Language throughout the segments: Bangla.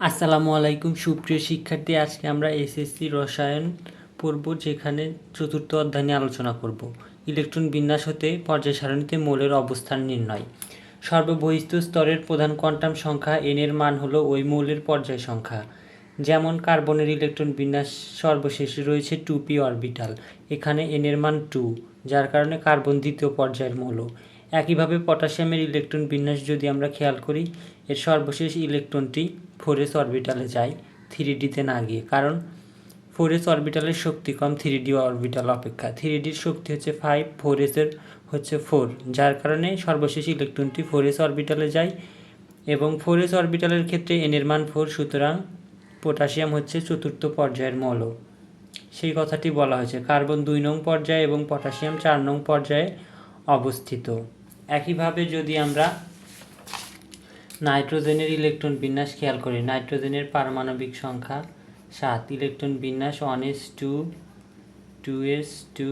আসসালামু আলাইকুম, সুপ্রিয় শিক্ষার্থী। আজকে আমরা এসএসসি রসায়ন পড়ব, যেখানে চতুর্থ অধ্যায় নিয়ে আলোচনা করব। ইলেকট্রন বিন্যাস হতে পর্যায় সারণীতে মৌলের অবস্থান নির্ণয়। সর্ববহিস্থ স্তরের প্রধান কোয়ান্টাম সংখ্যা এন এর মান হলো ওই মৌলের পর্যায় সংখ্যা। যেমন কার্বনের ইলেকট্রন বিন্যাস সর্বশেষে রয়েছে টু পি অরবিটাল, এখানে এন এর মান টু, যার কারণে কার্বন দ্বিতীয় পর্যায়ের মৌল। একইভাবে পটাশিয়ামের ইলেকট্রন বিন্যাস যদি আমরা খেয়াল করি, এর সর্বশেষ ইলেকট্রনটি ফোর এস অরবিটালে যায় থ্রি ডিতে না গিয়ে। কারণ ফোর এস অরবিটালের শক্তি কম থ্রি ডি অরবিটাল অপেক্ষা। থ্রি ডির শক্তি হচ্ছে ফাইভ ফোর এসের হচ্ছে ফোর, যার কারণে সর্বশেষ ইলেকট্রনটি ফোর এস অরবিটালে যায় এবং ফোর এস অরবিটালের ক্ষেত্রে এনের মান ফোর, সুতরাং পটাশিয়াম হচ্ছে চতুর্থ পর্যায়ের মৌল। সেই কথাটি বলা হয়েছে। কার্বন দুই নং পর্যায়ে এবং পটাশিয়াম চার নং পর্যায়ে অবস্থিত। একইভাবে যদি আমরা নাইট্রোজেনের ইলেকট্রন বিন্যাস খেয়াল করি। নাইট্রোজেনের পারমাণবিক সংখ্যা সাত। ইলেকট্রন বিন্যাস one s two two s two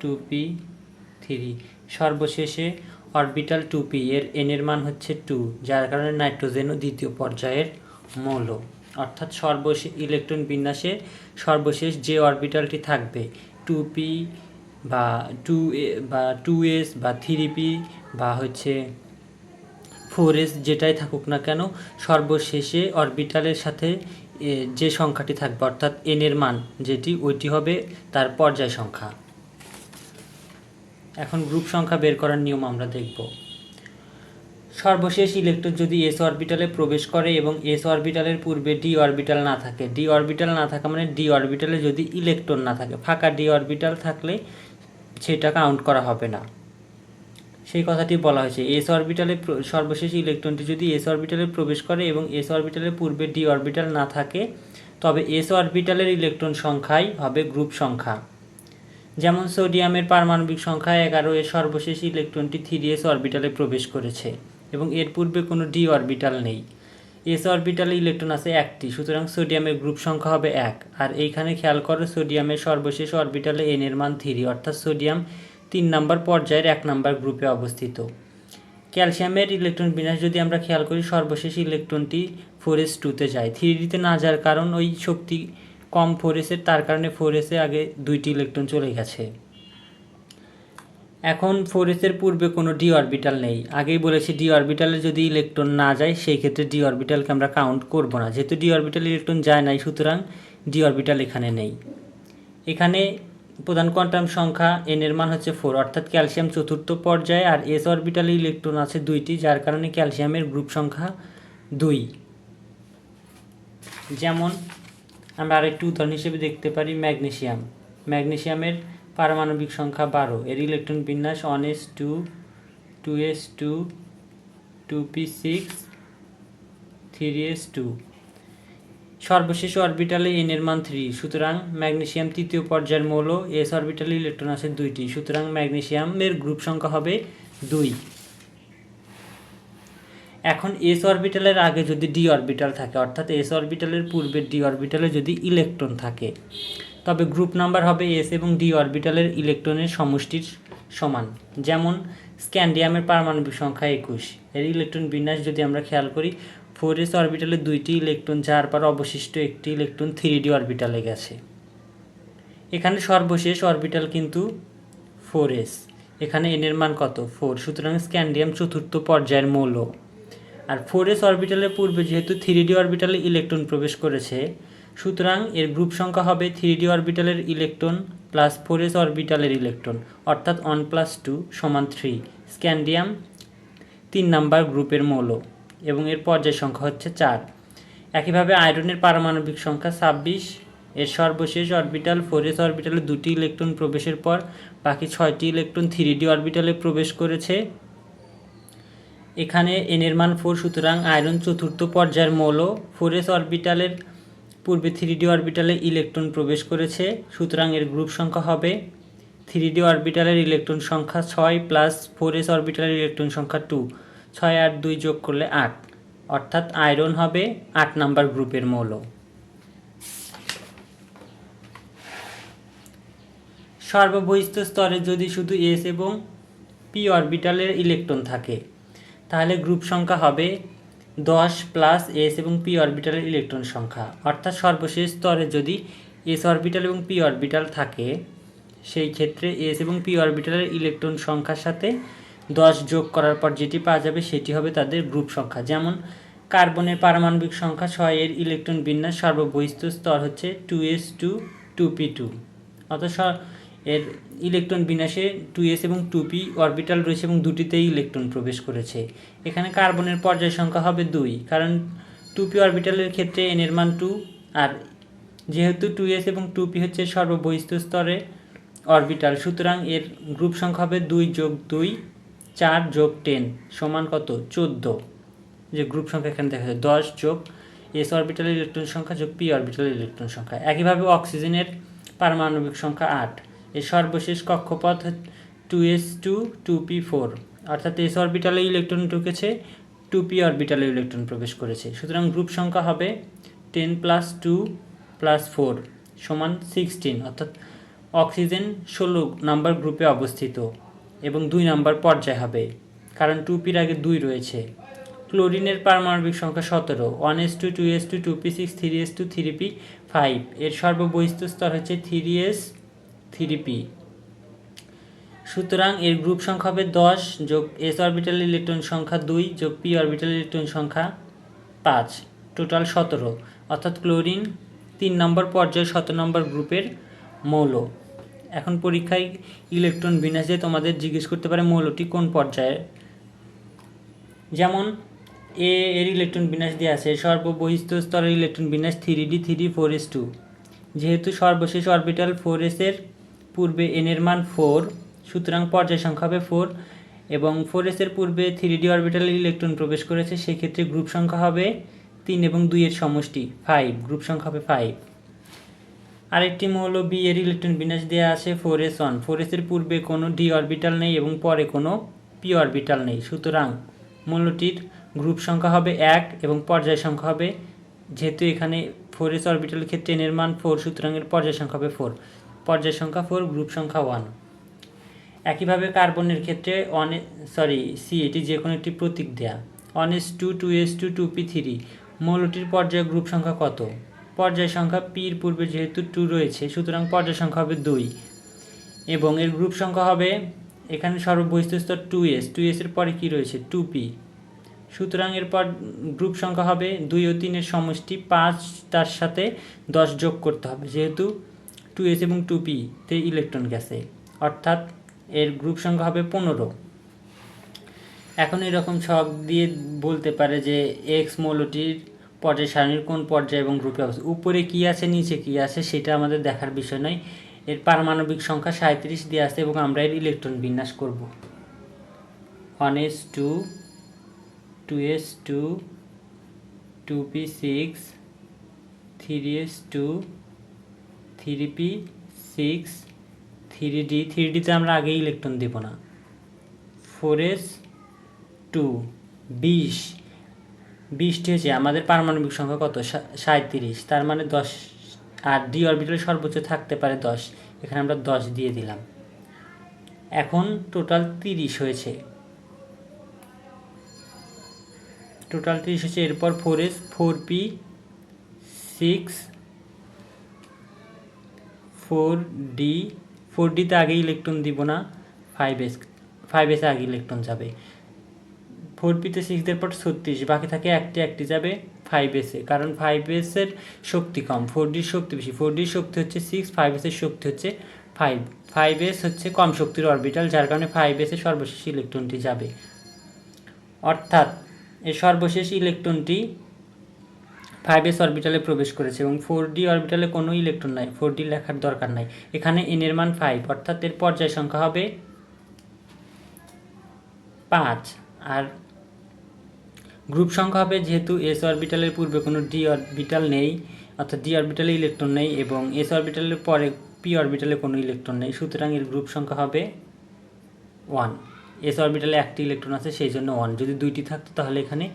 two p three সর্বশেষে অরবিটাল টু পি এর এনের মান হচ্ছে টু যার কারণে নাইট্রোজেনও দ্বিতীয় পর্যায়ের মৌল। অর্থাৎ সর্বশেষ ইলেকট্রন বিন্যাসে সর্বশেষ যে অরবিটালটি থাকবে টু পি বা টু এ বা টু এস বা থ্রি পি বা হচ্ছে ফোর এস যেটাই থাকুক না কেন, সর্বশেষে অরবিটালের সাথে যে সংখ্যাটি থাকবে, অর্থাৎ এন এর মান যেটি, ওইটি হবে তার পর্যায় সংখ্যা। এখন গ্রুপ সংখ্যা বের করার নিয়ম আমরা দেখব। সর্বশেষ ইলেকট্রন যদি এস অরবিটালে প্রবেশ করে এবং এস অরবিটালের পূর্বে ডি অরবিটাল না থাকে ডি অরবিটাল না থাকা মানে ডি অরবিটালে যদি ইলেকট্রন না থাকে, ফাঁকা ডি অরবিটাল থাকলে সেটা কাউন্ট করা হবে না। সেই কথাটি বলা হয়েছে। এস অরবিটালে সর্বশেষ ইলেকট্রনটি যদি এস অরবিটালে প্রবেশ করে এবং এস অরবিটালের পূর্বে ডি অরবিটাল না থাকে, তবে এস অরবিটালের ইলেকট্রন সংখ্যাই হবে গ্রুপ সংখ্যা। যেমন সোডিয়ামের পারমাণবিক সংখ্যা এগারো এর সর্বশেষ ইলেকট্রনটি থ্রি এস অরবিটালে প্রবেশ করেছে এবং এর পূর্বে কোনো ডি অরবিটাল নেই। এস অরবিটালে ইলেকট্রন আছে একটি, সুতরাং সোডিয়ামের গ্রুপ সংখ্যা হবে এক। আর এইখানে খেয়াল করো সোডিয়ামের সর্বশেষ অরবিটালে এন এর মান থ্রি অর্থাৎ সোডিয়াম তিন নম্বর পর্যায়ের এক নম্বর গ্রুপে অবস্থিত। ক্যালসিয়ামের ইলেকট্রন বিন্যাস যদি আমরা খেয়াল করি, সর্বশেষ ইলেকট্রনটি ফোর এস টুতে যায়। থ্রি ডিতে না যাওয়ার কারণ ওই শক্তি কম ফোর এসের তার কারণে ফোর এসে আগে দুইটি ইলেকট্রন চলে গেছে। এখন ফোর এসের পূর্বে কোনো ডি অরবিটাল নেই। আগেই বলেছি ডি অরবিটালে যদি ইলেকট্রন না যায়, সেই ক্ষেত্রে ডি অরবিটালকে আমরা কাউন্ট করব না। যেহেতু ডি অরবিটাল ইলেকট্রন যায় নাই, সুতরাং ডি অরবিটাল এখানে নেই। এখানে প্রধান কোয়ান্টাম সংখ্যা এন এর মান হচ্ছে ফোর অর্থাৎ ক্যালসিয়াম চতুর্থ পর্যায়ে আর এস অরবিটালে ইলেকট্রন আছে দুইটি, যার কারণে ক্যালসিয়ামের গ্রুপ সংখ্যা দুই। যেমন আমরা আরেকটি উদাহরণ হিসেবে দেখতে পারি ম্যাগনেসিয়াম ম্যাগনেসিয়ামের পারমাণবিক সংখ্যা বারো, এর ইলেকট্রন বিন্যাস one s two two s two two p six three s two সর্বশেষ অরবিটালে এন এর মান থ্রি, সুতরাং ম্যাগনেসিয়াম তৃতীয় পর্যায়ের মৌল, এস অরবিটালে ইলেকট্রন আছে দুইটি, সুতরাং ম্যাগনেসিয়ামের গ্রুপ সংখ্যা হবে দুই। এখন এস অরবিটালের আগে যদি ডি অরবিটাল থাকে, অর্থাৎ এস অরবিটালের পূর্বে ডি অরবিটালে যদি ইলেকট্রন থাকে, তবে গ্রুপ নাম্বার হবে এস এবং ডি অরবিটালের ইলেকট্রনের সমষ্টির সমান। যেমন স্ক্যান্ডিয়ামের পারমাণবিক সংখ্যা একুশ, এর ইলেকট্রন বিন্যাস যদি আমরা খেয়াল করি ফোর এস অরবিটালে দুইটি ইলেকট্রন, যার পর অবশিষ্ট একটি ইলেকট্রন থ্রি ডি অরবিটালে গেছে। এখানে সর্বশেষ অরবিটাল কিন্তু ফোর এস। এখানে এন এর মান কত? ফোর। সুতরাং স্ক্যান্ডিয়াম চতুর্থ পর্যায়ের মৌল। আর ফোর এস অরবিটালের পূর্বে যেহেতু থ্রি ডি অরবিটালে ইলেকট্রন প্রবেশ করেছে, সুতরাং এর গ্রুপ সংখ্যা হবে থ্রি ডি অরবিটালের ইলেকট্রন প্লাস ফোর এস অরবিটালের ইলেকট্রন, অর্থাৎ ওয়ান প্লাস টু সমান থ্রি। স্ক্যান্ডিয়াম তিন নাম্বার গ্রুপের মৌল। এবং এর পর্যায় সংখ্যা হচ্ছে চার। একইভাবে আয়রনের পারমাণবিক সংখ্যা ছাব্বিশ, এর সর্বশেষ অরবিটাল ফোর এস অরবিটালে দুটি ইলেকট্রন প্রবেশের পর বাকি ছয়টি ইলেকট্রন থ্রি ডি অরবিটালে প্রবেশ করেছে। এখানে এন এর মান ফোর সুতরাং আয়রন চতুর্থ পর্যায়ের মৌল ফোর এস অরবিটালের পূর্বে থ্রি ডি অরবিটালে ইলেকট্রন প্রবেশ করেছে, সুতরাং এর গ্রুপ সংখ্যা হবে থ্রি ডি অরবিটালের ইলেকট্রন সংখ্যা ছয় প্লাস ফোর এস অরবিটালের ইলেকট্রন সংখ্যা টু ছয় আর দুই যোগ করলে আট। অর্থাৎ আয়রন হবে আট নাম্বার গ্রুপের মৌল। সর্ববহিস্থ স্তরে যদি শুধু এস এবং পি অরবিটালের ইলেকট্রন থাকে, তাহলে গ্রুপ সংখ্যা হবে দশ প্লাস এস এবং পি অরবিটালের ইলেকট্রন সংখ্যা। অর্থাৎ সর্বশেষ স্তরে যদি এস অরবিটাল এবং পি অরবিটাল থাকে, সেই ক্ষেত্রে এস এবং পি অরবিটালের ইলেকট্রন সংখ্যার সাথে দশ যোগ করার পর যেটি পাওয়া যাবে সেটি হবে তাদের গ্রুপ সংখ্যা। যেমন, কার্বনের পারমাণবিক সংখ্যা ছয় এর ইলেকট্রন বিন্যাস সর্ববহিস্থ স্তর হচ্ছে two s two two p two. স- এর ইলেকট্রন বিন্যাসে টু এস এবং টু পি অরবিটাল রয়েছে এবং দুটিতেই ইলেকট্রন প্রবেশ করেছে। এখানে কার্বনের পর্যায় সংখ্যা হবে দুই, কারণ টু পি অরবিটালের ক্ষেত্রে এন এর মান টু, আর যেহেতু টু এস এবং টু পি হচ্ছে সর্ববহিস্থ স্তরে অরবিটাল, সুতরাং এর গ্রুপ সংখ্যা হবে দুই যোগ দুই চার যোগ টেন সমান কত? চোদ্দ। যে গ্রুপ সংখ্যা এখানে দেখা যায়, দশ যোগ এস অরবিটালের ইলেকট্রন সংখ্যা যোগ পি অরবিটালের ইলেকট্রন সংখ্যা। একইভাবে অক্সিজেনের পারমাণবিক সংখ্যা আট। এর সর্বশেষ কক্ষপথ two s two two p four অর্থাৎ এস অরবিটালে ইলেকট্রন ঢুকেছে টু পি অরবিটালে ইলেকট্রন প্রবেশ করেছে। সুতরাং গ্রুপ সংখ্যা হবে ten plus two plus four সমান সিক্সটিন অর্থাৎ অক্সিজেন ষোলো নাম্বার গ্রুপে অবস্থিত। এবং দুই নাম্বার পর্যায় হবে, কারণ টু পির আগে দুই রয়েছে। ক্লোরিনের পারমাণবিক সংখ্যা সতেরো one s two two s two two p six three s two three p five এর সর্ববহিস্থ স্তর হচ্ছে থ্রি এস থ্রি পি সুতরাং এর গ্রুপ সংখ্যা হবে দশ যোগ এস অরবিটাল ইলেকট্রন সংখ্যা দুই যোগ পি অরবিটাল ইলেকট্রন সংখ্যা পাঁচ টোটাল সতেরো। অর্থাৎ ক্লোরিন তিন নম্বর পর্যায়ে সতেরো নম্বর গ্রুপের মৌল। এখন পরীক্ষায় ইলেকট্রন বিন্যাসে তোমাদের জিজ্ঞেস করতে পারে মৌলটি কোন পর্যায়ে। যেমন এ এর ইলেকট্রন বিন্যাস দিয়ে আছে, সর্ববহিস্থ স্তরের ইলেকট্রন বিন্যাস three d three four s two যেহেতু সর্বশেষ অরবিটাল ফোর এসের পূর্বে এন এর মান ফোর সুতরাং পর্যায় সংখ্যা হবে ফোর এবং ফোর এসের পূর্বে থ্রি ডি অরবিটালে ইলেকট্রন প্রবেশ করেছে, সেক্ষেত্রে গ্রুপ সংখ্যা হবে তিন এবং দুইয়ের সমষ্টি ফাইভ গ্রুপ সংখ্যা হবে ফাইভ আরেকটি মৌল বি এর ইলেকট্রন বিন্যাস দেওয়া আছে ফোর এস ওয়ান ফোর এসের পূর্বে কোনো ডি অরবিটাল নেই এবং পরে কোনো পি অরবিটাল নেই। সুতরাং মৌলটির গ্রুপ সংখ্যা হবে এক এবং পর্যায় সংখ্যা হবে, যেহেতু এখানে ফোর এস অরবিটাল ক্ষেত্রে এন এর মান ফোর সুতরাং এর পর্যায় সংখ্যা হবে ফোর পর্যায় সংখ্যা ফোর গ্রুপ সংখ্যা ওয়ান একইভাবে কার্বনের ক্ষেত্রে অন সরি সি এটি যে কোনো একটি প্রতীক দেয়া। One s two two s two two p three মৌলটির পর্যায় গ্রুপ সংখ্যা কত? পর্যায় সংখ্যা পির পূর্বে যেহেতু টু রয়েছে, সুতরাং পর্যায় সংখ্যা হবে দুই। এবং এর গ্রুপ সংখ্যা হবে, এখানে সর্ববহিস্থ স্তর টু এস টু এসের পরে কি রয়েছে? টু পি সুতরাং এরপর গ্রুপ সংখ্যা হবে দুই ও তিনের সমষ্টি, পাঁচ তার সাথে দশ যোগ করতে হবে, যেহেতু টু এস এবং টু পিতে ইলেকট্রন গেছে। অর্থাৎ এর গ্রুপ সংখ্যা হবে পনেরো। এখন এরকম ছক দিয়ে বলতে পারে যে এক্স মৌলটির পর্যায় সারণীর কোন পর্যায়ে এবং গ্রুপে অবস্থা উপরে কি আছে, নিচে কি আছে, সেটা আমাদের দেখার বিষয় নয়। এর পারমাণবিক সংখ্যা সাঁত্রিশ দিয়ে আছে এবং আমরা এর ইলেকট্রন বিন্যাস করব। One s two two s two two p six three s two three p six three d three ডিতে আমরা আগেই ইলেকট্রন দেব না। ফোর এস টু বিশ। বিশটি হচ্ছে আমাদের পারমাণবিক সংখ্যা কত? সাঁত্রিশ তার মানে দশ, আর ডি অরবিটালে সর্বোচ্চ থাকতে পারে দশ। এখানে আমরা দশ দিয়ে দিলাম। এখন টোটাল তিরিশ হয়েছে। টোটাল তিরিশ হচ্ছে এরপর four s four p six four d four ডিতে আগে ইলেকট্রন দিব না ফাইভ এস ফাইভ এসে আগে ইলেকট্রন যাবে। ফোর পিতে সিক্স দেওয়ার পর ছত্রিশ, বাকি থাকে একটি একটি যাবে ফাইভ এসে কারণ ফাইভ এসের শক্তি কম ফোর ডির শক্তি বেশি। ফোর ডির শক্তি হচ্ছে সিক্স ফাইভ এসের শক্তি হচ্ছে ফাইভ ফাইভ এস হচ্ছে কম শক্তির অরবিটাল যার কারণে ফাইভ এসে সর্বশেষ ইলেকট্রনটি যাবে। অর্থাৎ এই সর্বশেষ ইলেকট্রনটি ফাইভ এস অরবিটালে প্রবেশ করেছে এবং ফোর ডি অরবিটালে কোনো ইলেকট্রন নাই। ফোর ডি লেখার দরকার নাই। এখানে এন এর মান ফাইভ অর্থাৎ এর পর্যায় সংখ্যা হবে পাঁচ। আর গ্রুপ সংখ্যা হবে যেহেতু এস অরবিটালের পূর্বে কোনো ডি অরবিটাল নেই, অর্থাৎ ডি অরবিটালে ইলেকট্রন নেই এবং এস অরবিটালের পরে পি অরবিটালে কোনো ইলেকট্রন নেই। সুতরাং এর গ্রুপ সংখ্যা হবে ওয়ান এস অরবিটালে একটি ইলেকট্রন আছে, সেই জন্য ওয়ান যদি দুইটি থাকতো তাহলে এখানে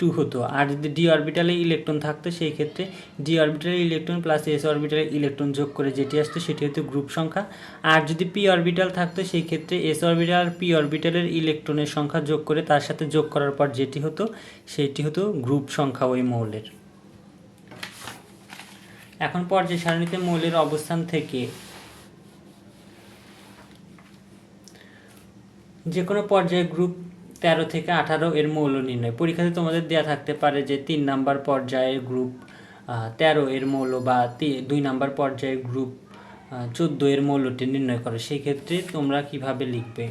টু হতো। আর যদি ডি অরবিটালে ইলেকট্রন থাকতো, সেই ক্ষেত্রে ডি অরবিটালে ইলেকট্রন প্লাস এস অরবিটালে ইলেকট্রন যোগ করে যেটি আসতো, সেটি হতো গ্রুপ সংখ্যা। আর যদি পি অরবিটাল থাকতো, সেই ক্ষেত্রে এস অরবিটাল আর পি অরবিটালের ইলেকট্রনের সংখ্যা যোগ করে তার সাথে যোগ করার পর যেটি হতো, সেটি হতো গ্রুপ সংখ্যা ওই মৌলের। এখন পর্যায় সারণীতে মৌলের অবস্থান থেকে যে কোনো পর্যায়ে গ্রুপ তেরো থেকে আঠারো এর মৌল নির্ণয়। পরীক্ষাতে তোমাদের দেওয়া থাকতে পারে যে তিন নাম্বার পর্যায়ে গ্রুপ তেরো এর মৌল বা দুই নাম্বার পর্যায়ে গ্রুপ চোদ্দ এর মৌলটি নির্ণয় করো। সেই ক্ষেত্রে তোমরা কীভাবে লিখবে?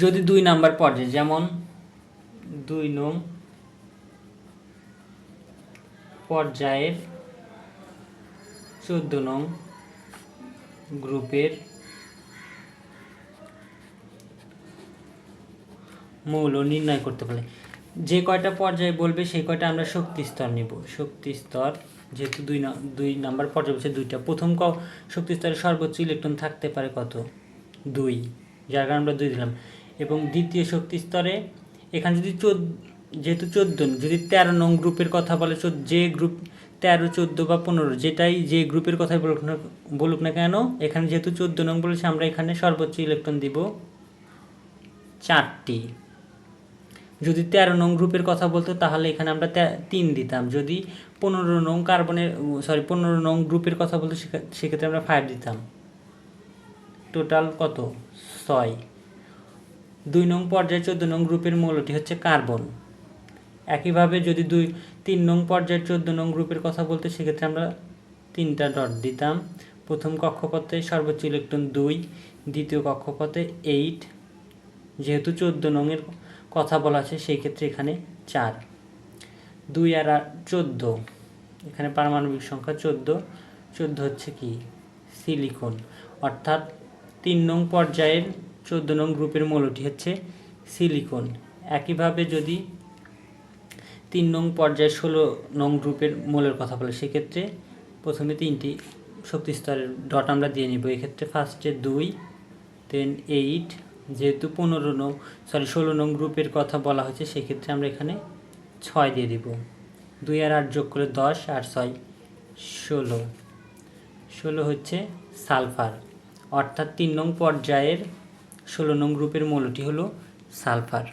যদি দুই নাম্বার পর্যায়ে, যেমন দুই নং পর্যায়ের চোদ্দ নং গ্রুপের মৌল নির্ণয় করতে পারে যে কয়টা পর্যায়ে বলবে সেই কয়টা আমরা শক্তি স্তর নিব। শক্তি স্তর যেহেতু দুই দুই নাম্বার পর্যায়ে বলছে দুইটা। প্রথম ক শক্তি স্তরে সর্বোচ্চ ইলেকট্রন থাকতে পারে কত? দুই। যার কারণে আমরা দুই দিলাম। এবং দ্বিতীয় শক্তি স্তরে এখানে যদি চোদ্দ যেহেতু চোদ্দ যদি তেরো নং গ্রুপের কথা বলে যে গ্রুপ তেরো, চোদ্দ বা পনেরো, যেটাই যে গ্রুপের কথাই বলুক না বলুক না কেন, এখানে যেহেতু চোদ্দ নং বলেছে, আমরা এখানে সর্বোচ্চ ইলেকট্রন দিব চারটি। যদি তেরো নং গ্রুপের কথা বলতো, তাহলে এখানে আমরা তিন দিতাম। যদি পনেরো নং কার্বনের সরি পনেরো নং গ্রুপের কথা বলতো সেক্ষে- সেক্ষেত্রে আমরা ফাইভ দিতাম। টোটাল কত? ছয়। দুই নং পর্যায়ে চোদ্দ নং গ্রুপের মৌলটি হচ্ছে কার্বন। একইভাবে যদি দুই, তিন নং পর্যায়ে চোদ্দ নং গ্রুপের কথা বলতে, সেক্ষেত্রে আমরা তিনটা ডট দিতাম। প্রথম কক্ষপথে সর্বোচ্চ ইলেকট্রন দুই, দ্বিতীয় কক্ষপথে এইট যেহেতু চোদ্দ নংয়ের কথা বলা আছে, সেই ক্ষেত্রে এখানে চার। দুই আর চোদ্দ। এখানে পারমাণবিক সংখ্যা চোদ্দ। চোদ্দ হচ্ছে কি? সিলিকন। অর্থাৎ তিন নং পর্যায়ের চোদ্দ নং গ্রুপের মৌলটি হচ্ছে সিলিকন। একইভাবে যদি তিন নং পর্যায়ে ষোলো নং গ্রুপের মৌলের কথা বলে, সেক্ষেত্রে প্রথমে তিনটি শক্তি স্তরের ডট আমরা দিয়ে নিব। এক্ষেত্রে ফার্স্টে দুই দেন এইট যেহেতু পনেরো নং সরি ষোলো নং গ্রুপের কথা বলা হয়েছে, সেক্ষেত্রে আমরা এখানে ছয় দিয়ে দিব। দুই আর আট যোগ করে দশ আর ছয় ষোলো। ষোলো হচ্ছে সালফার। অর্থাৎ তিন নং পর্যায়ের ষোলো নং গ্রুপের মৌলটি হলো সালফার।